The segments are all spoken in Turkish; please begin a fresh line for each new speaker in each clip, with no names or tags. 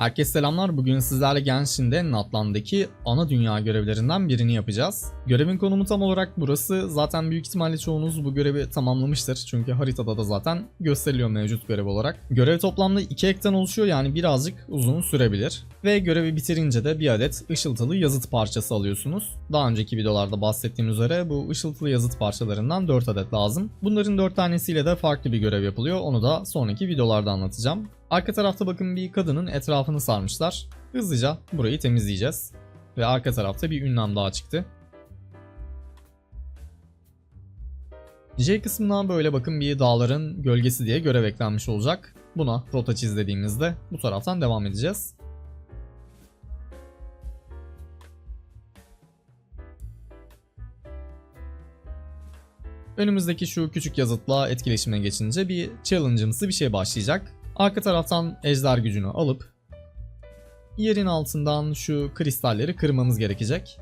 Herkese selamlar. Bugün sizlerle Genshin'de Natlan'daki ana dünya görevlerinden birini yapacağız. Görevin konumu tam olarak burası. Zaten büyük ihtimalle çoğunuz bu görevi tamamlamıştır. Çünkü haritada da zaten gösteriliyor mevcut görev olarak. Görev toplamda 2 ekten oluşuyor yani birazcık uzun sürebilir. Ve görevi bitirince de bir adet ışıltılı yazıt parçası alıyorsunuz. Daha önceki videolarda bahsettiğim üzere bu ışıltılı yazıt parçalarından 4 adet lazım. Bunların 4 tanesiyle de farklı bir görev yapılıyor. Onu da sonraki videolarda anlatacağım. Arka tarafta bakın bir kadının etrafını sarmışlar. Hızlıca burayı temizleyeceğiz. Ve arka tarafta bir ünlem daha çıktı. J kısmından böyle bakın bir dağların gölgesi diye görev eklenmiş olacak. Buna rota çiz dediğimizde bu taraftan devam edeceğiz. Önümüzdeki şu küçük yazıtla etkileşime geçince bir challenge'ımsı bir şey başlayacak. Arka taraftan ejder gücünü alıp yerin altından şu kristalleri kırmamız gerekecek.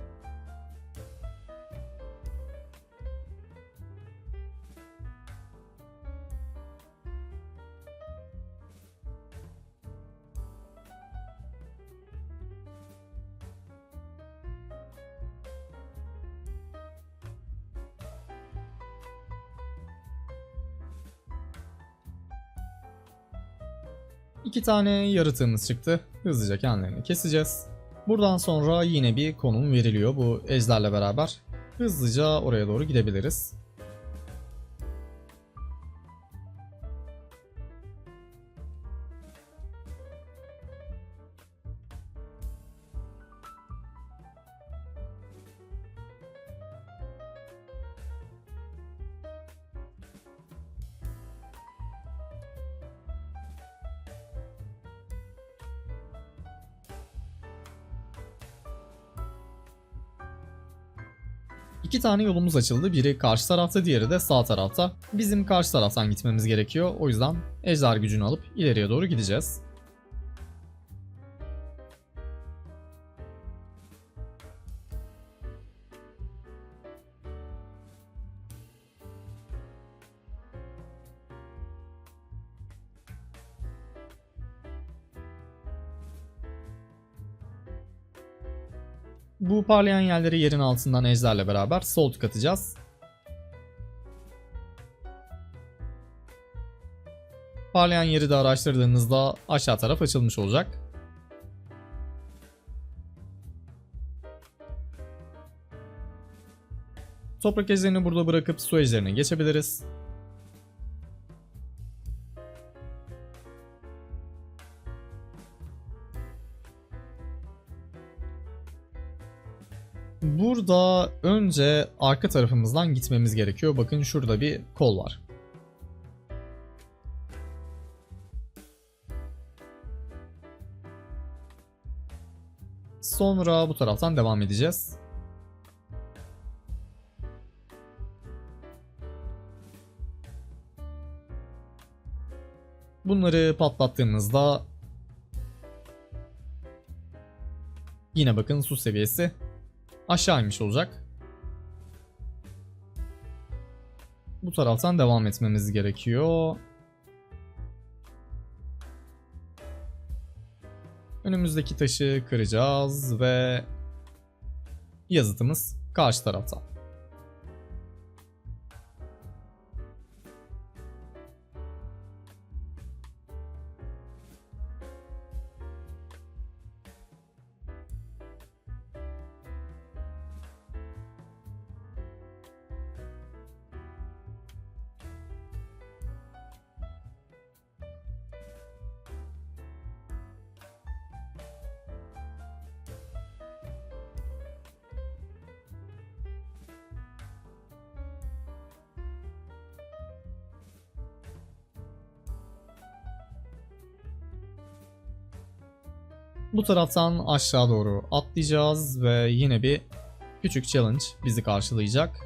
İki tane yaratığımız çıktı. Hızlıca kendilerini keseceğiz. Buradan sonra yine bir konum veriliyor bu ejderle beraber. Hızlıca oraya doğru gidebiliriz. İki tane yolumuz açıldı. Biri karşı tarafta, diğeri de sağ tarafta. Bizim karşı taraftan gitmemiz gerekiyor. O yüzden ejder gücünü alıp ileriye doğru gideceğiz. Bu parlayan yerleri yerin altından ejderle beraber sol tık atacağız. Parlayan yeri de araştırdığınızda aşağı taraf açılmış olacak. Toprak ejderini burada bırakıp su ejderine geçebiliriz. Burada önce arka tarafımızdan gitmemiz gerekiyor. Bakın şurada bir kol var. Sonra bu taraftan devam edeceğiz. Bunları patlattığımızda yine bakın su seviyesi aşağı inmiş olacak. Bu taraftan devam etmemiz gerekiyor. Önümüzdeki taşı kıracağız ve yazıtımız karşı tarafta. Bu taraftan aşağı doğru atlayacağız ve yine bir küçük challenge bizi karşılayacak.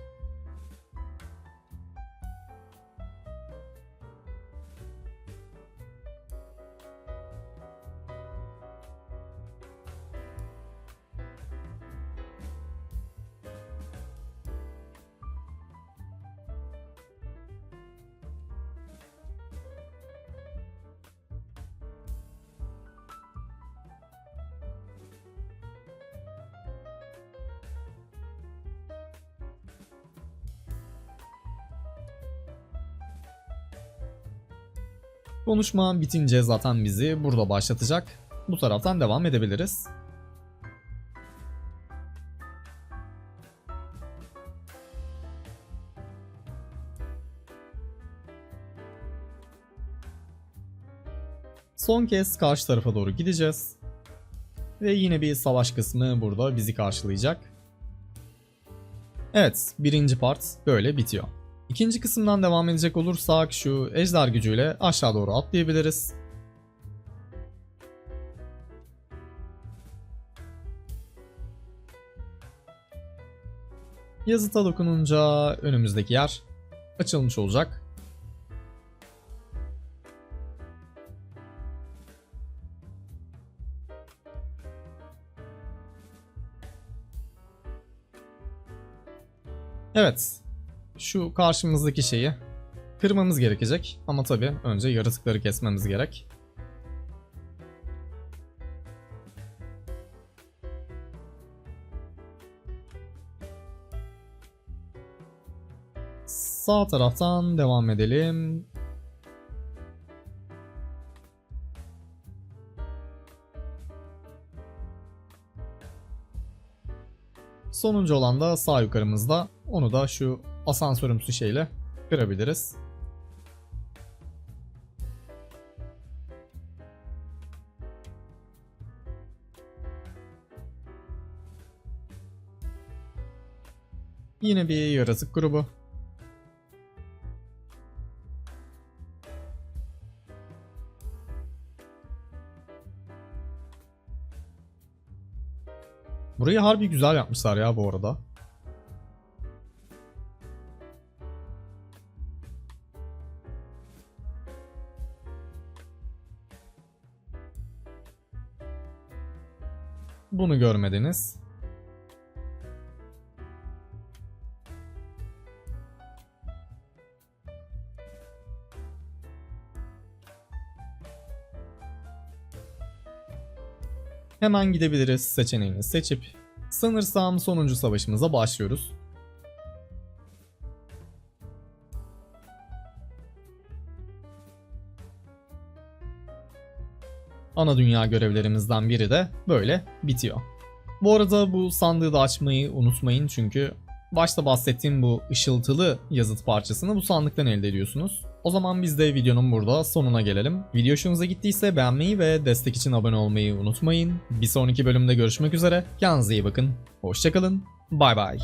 Konuşma bitince zaten bizi burada başlatacak. Bu taraftan devam edebiliriz. Son kez karşı tarafa doğru gideceğiz. Ve yine bir savaş kısmı burada bizi karşılayacak. Evet, birinci part böyle bitiyor. İkinci kısımdan devam edecek olursak şu ejder gücüyle aşağı doğru atlayabiliriz. Yazıta dokununca önümüzdeki yer açılmış olacak. Evet. Şu karşımızdaki şeyi kırmamız gerekecek. Ama tabi önce yaratıkları kesmemiz gerek. Sağ taraftan devam edelim. Sonuncu olan da sağ yukarımızda. Onu da şu asansörümsü şeyle kırabiliriz. Yine bir yaratık grubu. Burayı harbi güzel yapmışlar ya bu arada. Bunu görmediniz. Hemen gidebiliriz seçeneğini seçip sanırsam sonuncu savaşımıza başlıyoruz. Ana dünya görevlerimizden biri de böyle bitiyor. Bu arada bu sandığı da açmayı unutmayın çünkü başta bahsettiğim bu ışıltılı yazıt parçasını bu sandıktan elde ediyorsunuz. O zaman biz de videonun burada sonuna gelelim. Video hoşunuza gittiyse beğenmeyi ve destek için abone olmayı unutmayın. Bir sonraki bölümde görüşmek üzere. Kendinize iyi bakın. Hoşçakalın. Bay bay.